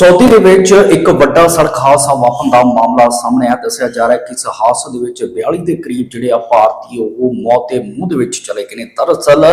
ਸੌਦੀ ਦੇ ਵਿੱਚ ਇੱਕ ਵੱਡਾ ਸੜਕ ਹਾਦਸਾ ਵਾਪਰਨ ਦਾ ਮਾਮਲਾ ਸਾਹਮਣੇ ਆ ਦੱਸਿਆ ਜਾ ਰਿਹਾ ਹੈ ਕਿ ਇਸ ਹਾਦਸੇ ਦੇ ਵਿੱਚ 42 ਦੇ ਕਰੀਬ ਜਿਹੜੇ ਆ ਭਾਰਤੀ ਉਹ ਮੌਤ ਦੇ ਮੂੰਹ ਦੇ ਵਿੱਚ ਚਲੇ ਗਏ ਨੇ। ਦਰਅਸਲ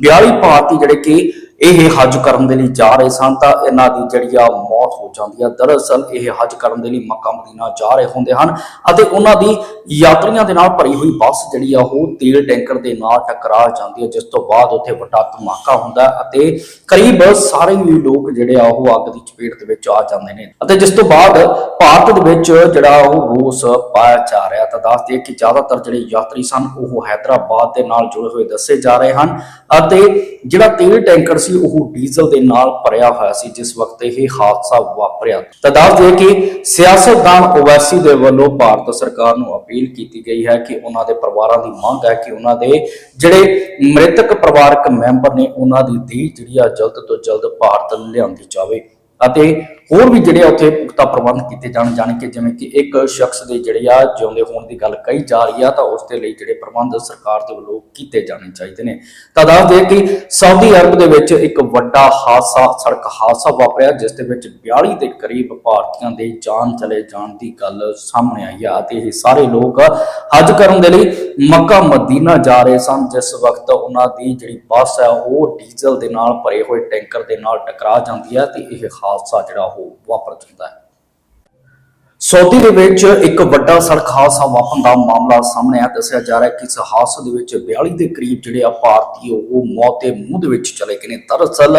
42 ਭਾਰਤੀ ਜਿਹੜੇ ਕਿ ਇਹ ਹੱਜ ਕਰਨ ਦੇ ਲਈ ਜਾ ਰਹੇ ਸਨ ਤਾਂ ਇਹਨਾਂ ਦੀ ਜਿਹੜੀ ਆ ਮੌਤ ਹੋ ਜਾਂਦੀ ਆ। ਦਰਅਸਲ ਇਹ ਹੱਜ ਕਰਨ ਦੇ ਲਈ ਮੱਕਾ ਮਦੀਨਾ ਜਾ ਰਹੇ ਹੁੰਦੇ ਹਨ ਅਤੇ ਉਹਨਾਂ ਦੀ ਯਾਤਰੀਆਂ ਦੇ ਨਾਲ ਭਰੀ ਹੋਈ ਬੱਸ ਜਿਹੜੀ ਆ ਉਹ ਤੇਲ ਟੈਂਕਰ ਦੇ ਨਾਲ ਟਕਰਾ ਜਾਂਦੀ ਹੈ ਜਿਸ ਤੋਂ ਬਾਅਦ ਉੱਥੇ ਵੱਡਾ ਧਮਾਕਾ ਹੁੰਦਾ ਅਤੇ ਕਰੀਬ ਸਾਰੇ ਹੀ ਲੋਕ ਜਿਹੜੇ ਆ ਉਹ ਅੱਗ ਦੀ ਚਪੇਟ ਦੇ ਵਿੱਚ ਆ ਜਾਂਦੇ ਨੇ। ਅਤੇ ਜਿਸ ਤੋਂ ਬਾਅਦ ਭਾਰਤ ਦੇ ਵਿੱਚ ਜਿਹੜਾ ਉਹ ਰੋਸ ਪਾਇਆ ਜਾ ਰਿਹਾ ਤਾਂ ਦੱਸਦੇ ਕਿ ਜ਼ਿਆਦਾਤਰ ਜਿਹੜੇ ਯਾਤਰੀ ਸਨ ਉਹ ਹੈਦਰਾਬਾਦ ਦੇ ਨਾਲ ਜੁੜੇ ਹੋਏ ਦੱਸੇ ਜਾ ਰਹੇ ਹਨ ਅਤੇ ਜਿਹੜਾ ਤੇਲ ਟੈਂਕਰ ਸੀ ਉਹ ਡੀਜ਼ਲ ਦੇ ਨਾਲ ਭਰਿਆ ਹੋਇਆ ਸੀ, ਜਿਸ ਵਕਤ ਇਹ ਹਾਦਸਾ ਵਾਪਰਿਆ। ਤਾਂ ਦੱਸਦੇ ਕਿ ਸਿਆਸਤਦਾਨ ਓਵੈਸੀ ਦੇ ਵੱਲੋਂ ਭਾਰਤ ਸਰਕਾਰ ਨੂੰ ਅਪੀਲ ਕੀਤੀ ਗਈ ਹੈ ਕਿ ਉਹਨਾਂ ਦੇ ਪਰਿਵਾਰਾਂ ਦੀ ਮੰਗ ਹੈ ਕਿ ਉਹਨਾਂ ਦੇ ਜਿਹੜੇ ਮ੍ਰਿਤਕ ਪਰਿਵਾਰਕ ਮੈਂਬਰ ਨੇ, ਉਹਨਾਂ ਦੀ ਦੇਹ ਜਿਹੜੀ ਆ ਜਲਦ ਤੋਂ ਜਲਦ ਭਾਰਤ ਲਿਆਂਦੀ ਜਾਵੇ। ਅਤੇ ਹੋਰ ਵੀ ਜਿਹੜੇ ਉੱਥੇ ਪੁਖਤਾ ਪ੍ਰਬੰਧ ਕੀਤੇ ਜਾਣ ਜਾਣ ਕੇ ਜਿਵੇਂ ਕਿ ਇੱਕ ਸ਼ਖਸ ਦੇ ਜਿਹੜੇ ਆ ਜਿਉਂਦੇ ਹੋਣ ਦੀ ਗੱਲ ਕਹੀ ਜਾ ਰਹੀ ਆ, ਤਾਂ ਉਸ ਦੇ ਲਈ ਜਿਹੜੇ ਪ੍ਰਬੰਧ ਸਰਕਾਰ ਦੇ ਵੱਲੋਂ ਕੀਤੇ ਜਾਣੇ ਚਾਹੀਦੇ ਨੇ। ਤਾਂ ਦੱਸ ਦੇ ਕਿ ਸਾਊਦੀ ਅਰਬ ਦੇ ਵਿੱਚ ਇੱਕ ਵੱਡਾ ਹਾਦਸਾ, ਸੜਕ ਹਾਦਸਾ ਵਾਪਰਿਆ, ਜਿਸ ਦੇ ਵਿੱਚ 42 ਦੇ ਕਰੀਬ ਭਾਰਤੀਆਂ ਦੇ ਜਾਨ ਚਲੇ ਜਾਣ ਦੀ ਗੱਲ ਸਾਹਮਣੇ ਆਈ ਆ ਅਤੇ ਇਹ ਸਾਰੇ ਲੋਕ ਹੱਜ ਕਰਨ ਦੇ ਲਈ ਮੱਕਾ, ਮਦੀਨਾ ਜਾ ਰਹੇ ਸਨ। ਜਿਸ ਵਕਤ ਉਹਨਾਂ ਦੀ ਜਿਹੜੀ ਬੱਸ ਹੈ ਉਹ ਡੀਜ਼ਲ ਦੇ ਨਾਲ ਭਰੇ ਹੋਏ ਟੈਂਕਰ ਦੇ ਨਾਲ ਟਕਰਾ ਜਾਂਦੀ ਹੈ ਤੇ ਇਹ ਹਾਦਸਾ ਜਿਹੜਾ ਉਹ ਵਾਪਰ ਜਾਂਦਾ ਹੈ। ਸੌਦੀ ਦੇ ਵਿੱਚ ਇੱਕ ਵੱਡਾ ਸੜਕ ਹਾਦਸਾ ਵਾਪਰਨ ਦਾ ਮਾਮਲਾ ਸਾਹਮਣੇ ਆ ਦੱਸਿਆ ਜਾ ਰਿਹਾ ਕਿ ਇਸ ਹਾਦਸੇ ਦੇ ਵਿੱਚ 42 ਦੇ ਕਰੀਬ ਜਿਹੜੇ ਆ ਭਾਰਤੀ ਉਹ ਮੌਤ ਦੇ ਮੂੰਹ ਦੇ ਵਿੱਚ ਚਲੇ ਗਏ ਨੇ। ਦਰਅਸਲ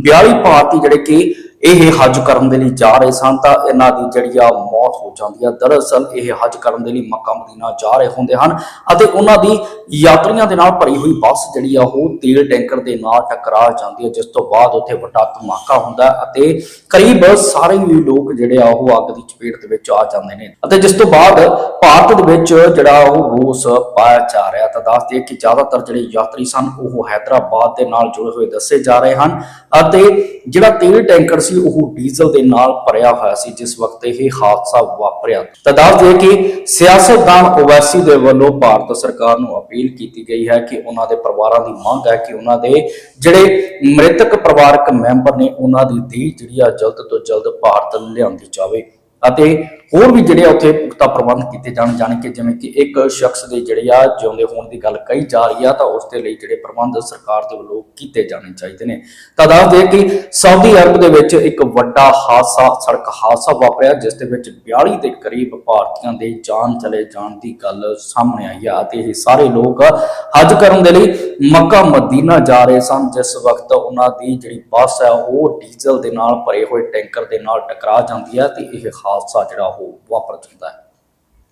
42 ਭਾਰਤੀ ਜਿਹੜੇ ਕਿ ਇਹ ਹੱਜ ਕਰਨ ਦੇ ਲਈ ਜਾ ਰਹੇ ਸਨ ਤਾਂ ਇਹਨਾਂ ਦੀ ਜਿਹੜੀ ਆ ਮੌਤ ਹੋ ਜਾਂਦੀ ਆ। ਦਰਅਸਲ ਇਹ ਹੱਜ ਕਰਨ ਦੇ ਲਈ ਮੱਕਾ ਮਦੀਨਾ ਜਾ ਰਹੇ ਹੁੰਦੇ ਹਨ ਅਤੇ ਉਹਨਾਂ ਦੀ ਯਾਤਰੀਆਂ ਦੇ ਨਾਲ ਭਰੀ ਹੋਈ ਬੱਸ ਜਿਹੜੀ ਆ ਉਹ ਤੇਲ ਟੈਂਕਰ ਦੇ ਨਾਲ ਟਕਰਾ ਜਾਂਦੀ ਹੈ ਜਿਸ ਤੋਂ ਬਾਅਦ ਉੱਥੇ ਵੱਡਾ ਧਮਾਕਾ ਹੁੰਦਾ ਅਤੇ ਕਰੀਬ ਸਾਰੇ ਹੀ ਲੋਕ ਜਿਹੜੇ ਆ ਉਹ ਅੱਗ ਦੀ ਚਪੇਟ ਦੇ ਵਿੱਚ ਆ ਜਾਂਦੇ ਨੇ ਅਤੇ ਜਿਸ ਤੋਂ ਬਾਅਦ ਭਾਰਤ ਦੇ ਵਿੱਚ ਜਿਹੜਾ ਉਹ ਰੋਸ ਪਾਇਆ ਜਾ ਰਿਹਾ ਤਾਂ ਦੱਸਦੇ ਕਿ ਜ਼ਿਆਦਾਤਰ ਜਿਹੜੇ ਯਾਤਰੀ ਸਨ ਉਹ ਹੈਦਰਾਬਾਦ ਦੇ ਨਾਲ ਜੁੜੇ ਹੋਏ ਦੱਸੇ ਜਾ ਰਹੇ ਹਨ ਅਤੇ ਜਿਹੜਾ ਤੇਲ ਟੈਂਕਰ ਸੀ, ਉਹ ਡੀਜ਼ਲ ਦੇ ਨਾਲ ਭਰਿਆ ਹੋਇਆ ਸੀ, ਜਿਸ ਵਕਤ ਇਹ ਹਾਦਸਾ ਵਾਪਰਿਆ। ਤਾਂ ਦੱਸਦੇ ਕਿ ਸਿਆਸਤਦਾਨ ਓਵੈਸੀ ਦੇ ਵੱਲੋਂ ਭਾਰਤ ਸਰਕਾਰ ਨੂੰ ਅਪੀਲ ਕੀਤੀ ਗਈ ਹੈ ਕਿ ਉਹਨਾਂ ਦੇ ਪਰਿਵਾਰਾਂ ਦੀ ਮੰਗ ਹੈ ਕਿ ਉਹਨਾਂ ਦੇ ਜਿਹੜੇ ਮ੍ਰਿਤਕ ਪਰਿਵਾਰਕ ਮੈਂਬਰ ਨੇ, ਉਹਨਾਂ ਦੀ ਦੇਹ ਜਿਹੜੀ ਆ ਜਲਦ ਤੋਂ ਜਲਦ ਭਾਰਤ ਲਿਆਂਦੀ ਜਾਵੇ। ਅਤੇ ਹੋਰ ਵੀ ਜਿਹੜੇ ਆ ਉੱਥੇ ਪੁਖਤਾ ਪ੍ਰਬੰਧ ਕੀਤੇ ਜਾਣ ਜਾਣ ਕੇ ਜਿਵੇਂ ਕਿ ਇੱਕ ਸ਼ਖਸ ਦੇ ਜਿਹੜੇ ਆ ਜਿਉਂਦੇ ਹੋਣ ਦੀ ਗੱਲ ਕਹੀ ਜਾ ਰਹੀ ਆ, ਤਾਂ ਉਸ ਦੇ ਲਈ ਜਿਹੜੇ ਪ੍ਰਬੰਧ ਸਰਕਾਰ ਦੇ ਵੱਲੋਂ ਕੀਤੇ ਜਾਣੇ ਚਾਹੀਦੇ ਨੇ। ਤਾਂ ਦੱਸ ਦੇ ਕਿ ਸਾਊਦੀ ਅਰਬ ਦੇ ਵਿੱਚ ਇੱਕ ਵੱਡਾ ਹਾਦਸਾ, ਸੜਕ ਹਾਦਸਾ ਵਾਪਰਿਆ, ਜਿਸ ਦੇ ਵਿੱਚ 42 ਦੇ ਕਰੀਬ ਭਾਰਤੀਆਂ ਦੇ ਜਾਨ ਚਲੇ ਜਾਣ ਦੀ ਗੱਲ ਸਾਹਮਣੇ ਆਈ ਆ ਅਤੇ ਇਹ ਸਾਰੇ ਲੋਕ ਹੱਜ ਕਰਨ ਦੇ ਲਈ ਮੱਕਾ, ਮਦੀਨਾ ਜਾ ਰਹੇ ਸਨ, ਜਿਸ ਵਕਤ ਉਹਨਾਂ ਦੀ ਜਿਹੜੀ ਬੱਸ ਹੈ, ਉਹ ਡੀਜ਼ਲ ਦੇ ਨਾਲ ਭਰੇ ਹੋਏ ਟੈਂਕਰ ਦੇ ਨਾਲ ਟਕਰਾ ਜਾਂਦੀ ਹੈ ਤੇ ਇਹ ਹਾਦਸਾ ਜਿਹੜਾ ਉਹ ਵਾਪਰ ਜਾਂਦਾ ਹੈ